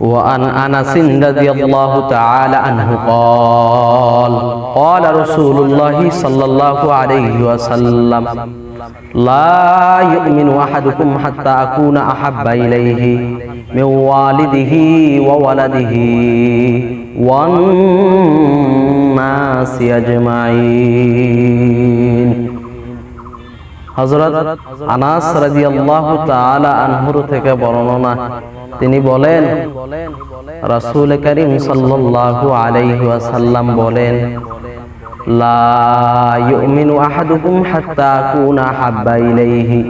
وعن انس رضي الله تعالى عنه قال قال رسول الله صلى الله عليه وسلم لا يؤمن احدكم حتى اكون احب اليه من والده وولده والناس اجمعين হযরত আনাস রাদিয়াল্লাহু তাআলা আনহুর থেকে বর্ণনা তিনি বলেন, রাসূল করিম সাল্লাল্লাহু আলাইহি ওয়াসাল্লাম বলেন, লা ইউমিনু আহাদুকুম হাত্তা আকুনা হাব্বা ইলাইহি।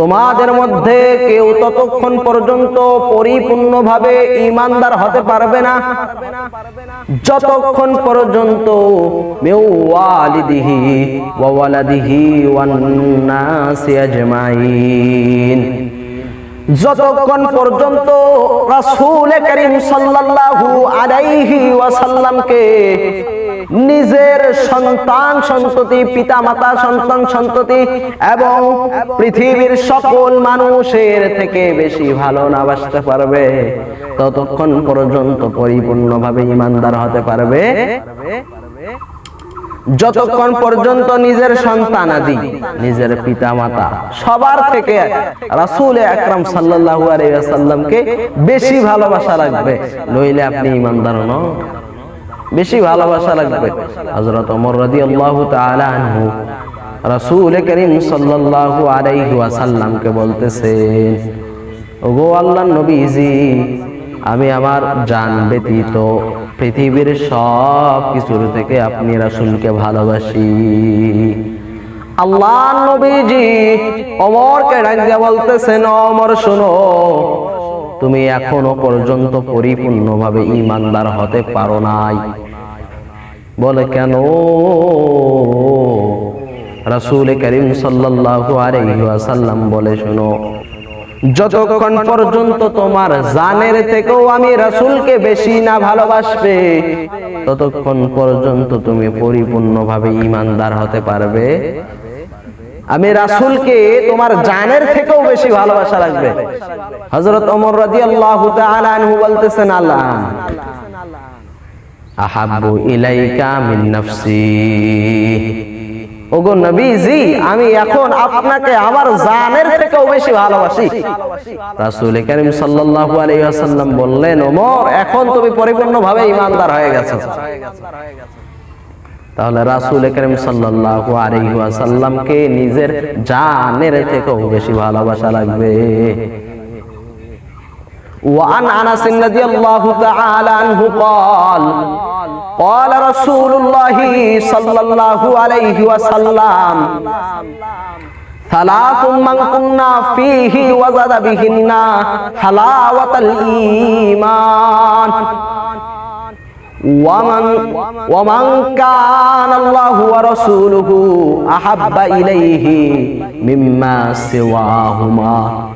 তোমাদের মধ্যে কেউ ততক্ষণ পর্যন্ত পরিপূর্ণভাবে ইমানদার হতে পারবে না। যতক্ষণ পর্যন্ত ওয়ালিদিহি ওয়ালাদিহি যতক্ষণ পর্যন্ত রাসূল সাল্লাল্লাহু আলাইহি ওয়াসাল্লামকে নিজের সন্তান, সন্ততি পিতা মাতা সন্তান, সন্ততি এবং পৃথিবীর সকল মানুষের থেকে বেশি ভালো না বাসতে পারবে, ততক্ষণ পর্যন্ত পরিপূর্ণভাবে ইমানদার হতে পারবে। যতক্ষণ পর্যন্ত নিজের সন্তান আদি, নিজের পিতা মাতা সবার থেকে রাসূল আকরাম সাল্লাল্লাহু আলাইহি ওয়াসাল্লামকে বেশি ভালোবাসা লাগবে, নইলে আপনি ইমানদার নন। বেশি ভালোবাসা লাগবে। হজরত অমর রাদিয়াল্লাহু তাআলা আনহু রাসূল করিম সাল্লাল্লাহু আলাইহি ওয়াসাল্লামকে বলতেছেন ওগো আল্লাহর নবীজি আমি আমার জান ব্যতীত পৃথিবীর সব কিছুর থেকে আপনি রাসূলকে ভালোবাসি। আল্লাহ নবীজি ওমরকে ডাক দিয়ে বলতেছেন অমর, শোনো, তুমি এখনও পর্যন্ত পরিপূর্ণভাবে ইমানদার হতে পারো নাই। বলে, কেন? রাসূল করিম সাল্লাল্লাহু আলাইহি ওয়াসাল্লাম বলে, শোনো যতক্ষণ পর্যন্ত তোমার জানের থেকেও আমি রাসূলকে বেশি না ভালোবাসবে, ততক্ষণ পর্যন্ত তুমি পরিপূর্ণভাবে ইমানদার হতে পারবে। আমি রাসূলকে তোমার জানের থেকেও বেশি ভালোবাসা লাগবে। হযরত ওমর রাদিয়াল্লাহু তাআলা আনহু বলতেছেন, আল্লাহ, আহাব্বু ইলাইকা মিন নাফসি। ওগো নবীজি আমি এখন আপনাকে আমার জানের থেকেও বেশি ভালোবাসি রাসূল করিম সাল্লাল্লাহু আলাইহি ওয়াসাল্লাম বললেন ওমর এখন তুমি পরিপূর্ণভাবে ঈমানদার হয়ে গেছো তাহলে রাসূল করিম সাল্লাল্লাহু আলাইহি ওয়াসাল্লামকে নিজের জানের থেকেও বেশি ভালোবাসা লাগবে وعن انس رضي الله تعالى عنه قال قال رسول الله صلى الله عليه وسلم ثلاث من كنا فيه وزاد بهن حلاوة الإيمان ومن ومن كان الله ورسوله أحب إليه مما سواهما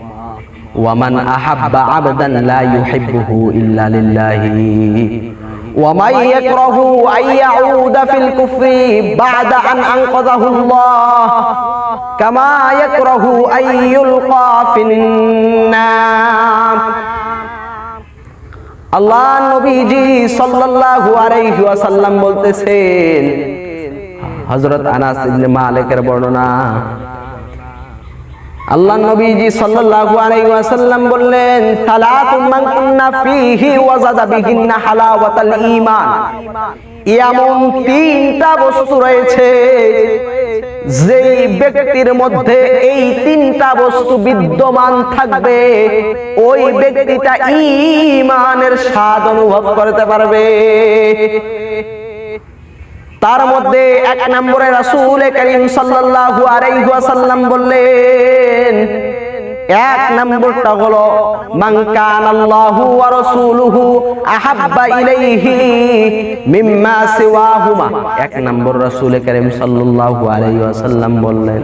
ومن أحب عبدا لا يحبه إلا لله ومن يكره أن يعود في الكفر بعد أن أنقذه الله كما يكره أن يلقى في النار আল্লাহ নবীজি সাল্লাল্লাহু আলাইহি ওয়াসাল্লাম বলতেছেন হযরত আনাস ইবনে মালিকের বর্ণনা আল্লাহ নবীজি সাল্লাল্লাহু আলাইহি ওয়াসাল্লাম বললেন সালাতুম মান কুন্না ফীহি ওয়াজাদা বিহিন্না হালাওয়াতাল ঈমান। এমন তিনটা বস্তু রয়েছে, যেই ব্যক্তির মধ্যে এই তিনটা বস্তু বিদ্যমান থাকবে, ওই ব্যক্তিটা ঈমানের স্বাদ অনুভব করতে পারবে। তার মধ্যে এক নম্বরে রাসূল করিম সাল্লাল্লাহু আলাইহি ওয়াসাল্লাম বললেন, এক নম্বরটা হলো, মান কানাল্লাহু ওয়া রাসূলুহু আহাব্বা ইলাইহি মিম্মা সিওয়াহুমা। এক নম্বর রাসূল করিম সাল্লাল্লাহু আলাইহি ওয়াসাল্লাম বললেন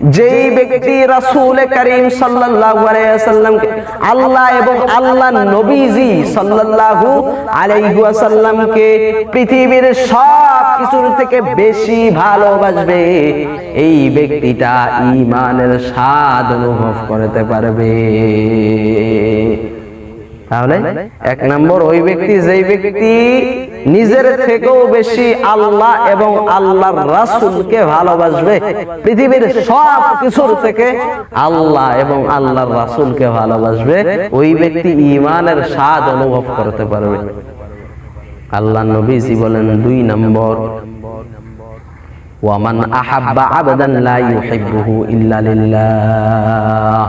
যেই ব্যক্তি রাসূল করিম সাল্লাল্লাহু আলাইহি ওয়াসাল্লামকে আল্লাহ এবং নবীজি সাল্লাল্লাহু আলাইহি ওয়াসাল্লামকে পৃথিবীর সব কিছুর থেকে বেশি ভালোবাসবে, এই ব্যক্তিটা ঈমানের স্বাদ অনুভব করতে পারবে। তাহলে এক নম্বর ওই ব্যক্তি যেই ব্যক্তি নিজের থেকেও বেশি আল্লাহ এবং আল্লাহর রাসূলকে ভালোবাসবে। পৃথিবীর সব কিছুর থেকে আল্লাহ এবং আল্লাহর রাসূলকে ভালোবাসবে। ওই ব্যক্তি ঈমানের স্বাদ অনুভব করতে পারবে। আল্লাহ নবীজি বলেন দুই নম্বর ওয়ামান আহাব্বা আবাদান লা ইউহিব্বুহু ইল্লা লিল্লাহ।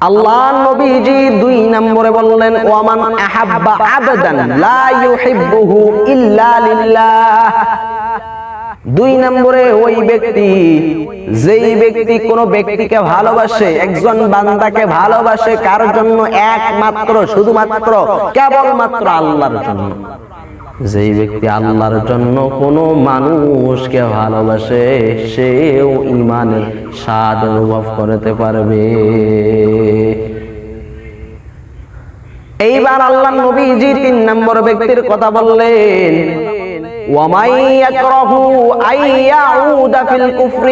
আল্লাহ নবীজি দুই নম্বরে বললেন, ওয়ামান আহাব্বা আবাদান লা ইউহিব্বুহু ইল্লা লিল্লাহ। দুই নম্বরে ওই ব্যক্তি, যেই ব্যক্তি কোন ব্যক্তিকে ভালোবাসে, একজন বান্দাকে ভালোবাসে কার জন্য একমাত্র, শুধুমাত্র, কেবলমাত্র আল্লাহর জন্য। যেই ব্যক্তি আল্লাহর জন্য কোনো মানুষকে ভালোবাসে সেও ইমানের স্বাদ অনুভব করতে পারবে এইবার আল্লাহ নবীজি তিন নম্বর ব্যক্তির কথা বললেন ومن يكره أن يعود في الكفر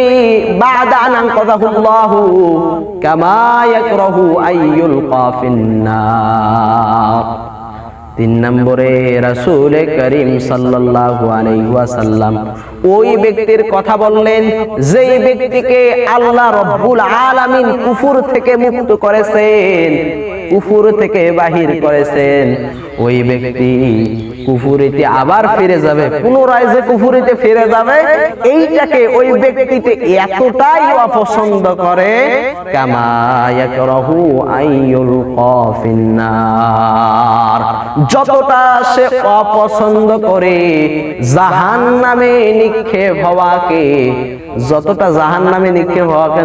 بعد أن أنقذه الله كما يكره أن يلقى في النار তিন নম্বরে রাসূল করিম সাল্লাল্লাহু আলাইহি ওয়াসাল্লাম ওই ব্যক্তির কথা বললেন, যেই ব্যক্তিকে আল্লাহ রব্বুল আলামিন কুফুর থেকে মুক্ত করেছেন। কুফুর থেকে বাহির করেছেন। ওই ব্যক্তি কুফুরিতে আবার ফিরে যাবে, পুনরায় যে কুফুরিতে ফিরে যাবে, এইটাকে ওই ব্যক্তিতে এতটাই অপছন্দ করে যতটা সে অপছন্দ করে জাহান নামে নিক্ষেপ হওয়াকে, যতটা জাহান নামে নিক্ষেপ হওয়াকে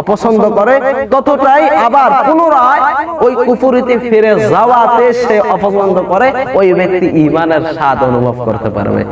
অপছন্দ করে, ততটাই আবার পুনরায় ওই কুপুরিতে ফিরে যাওয়াতে সে অপছন্দ করে ওই ব্যক্তি ইমানের স্বাদ অনুভব করতে পারবে।